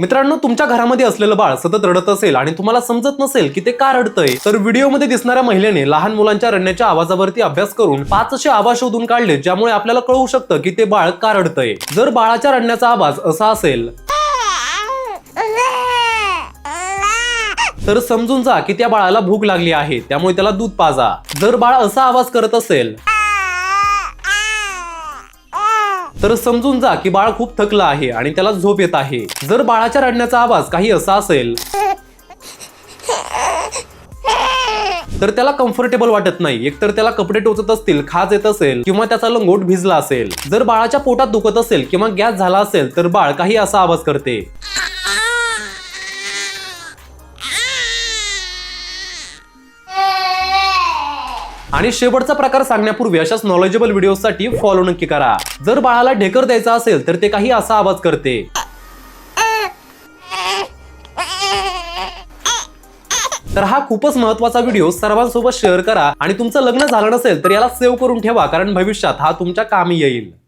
मित्रांनो तुमच्या घरामध्ये असलेलं बाळ सतत रडत असेल आणि तुम्हाला समजत नसेल की ते का रडतंय तर व्हिडिओमध्ये दिसणाऱ्या महिलेने लहान मुलांच्या रडण्याच्या आवाजावरती अभ्यास करून पाच असे आवाज शोधून काढले ज्यामुळे आपल्याला कळू शकतं की ते बाळ का रडतंय. जर बाळाच्या रडण्याचा आवाज असा असेल तर समजून जा की त्या बाळाला भूक लागली आहे त्यामुळे त्याला दूध पाजा. जर बाळ असा आवाज करत असेल तर समजून जा की बाळ खूप थकलं आहे आणि त्याला झोप येत आहे. जर बाळाच्या रडण्याचा आवाज काही असा असेल तर त्याला कम्फर्टेबल वाटत नाही. एकतर त्याला कपडे टोचत असतील खाज येत असेल किंवा त्याचा लंगोट भिजला असेल. जर बाळाच्या पोटात दुखत असेल किंवा गॅस झाला असेल तर बाळ काही असा आवाज करते. आणि शेवटचा प्रकार सांगण्यापूर्वी अशाच नॉलेजेबल व्हिडिओसाठी फॉलो नक्की करा. जर बाळाला ढेकर द्यायचा असेल तर ते काही असा आवाज करते. तर हा खूपच महत्त्वाचा व्हिडिओ सर्वांसोबत शेअर करा. आणि तुमचं लग्न झालं नसेल तर याला सेव्ह करून ठेवा कारण भविष्यात हा तुमच्या कामी येईल.